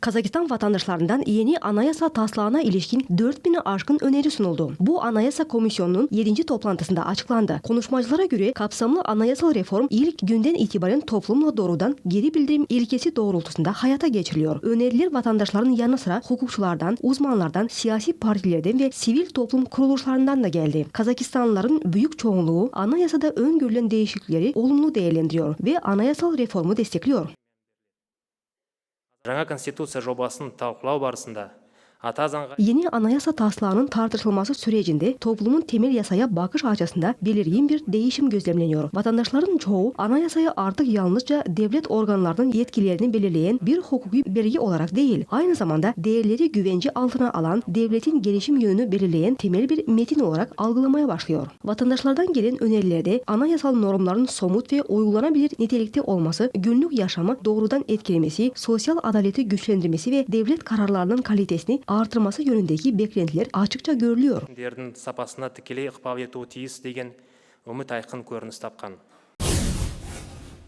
Kazakistan vatandaşlarından yeni anayasa taslağına ilişkin 4000'e aşkın öneri sunuldu. Bu anayasa komisyonunun 7. toplantısında açıklandı. Konuşmacılara göre kapsamlı anayasal reform ilk günden itibaren toplumla doğrudan geri bildirim ilkesi doğrultusunda hayata geçiriliyor. Öneriler vatandaşların yanı sıra hukukçulardan, uzmanlardan, siyasi partilerden ve sivil toplum kuruluşlarından da geldi. Kazakistanlıların büyük çoğunluğu anayasada öngörülen değişiklikleri olumlu değerlendiriyor ve anayasal reformu destekliyor. Жаңа конституция жобасын талқылау барысында Yeni anayasa taslağının tartışılması sürecinde toplumun temel yasaya bakış açısında belirgin bir değişim gözlemleniyor. Vatandaşların çoğu anayasayı artık yalnızca devlet organlarının yetkilerini belirleyen bir hukuki belge olarak değil, aynı zamanda değerleri güvence altına alan, devletin gelişim yönünü belirleyen temel bir metin olarak algılamaya başlıyor. Vatandaşlardan gelen önerilerde anayasal normların somut ve uygulanabilir nitelikte olması, günlük yaşamı doğrudan etkilemesi, sosyal adaleti güçlendirmesi ve devlet kararlarının kalitesini artırması yönündeki beklentiler açıkça görülüyor. Derdin sapasına tikiley ıqbal etuğu tiyiz degen umut aykın körünüz tapkan.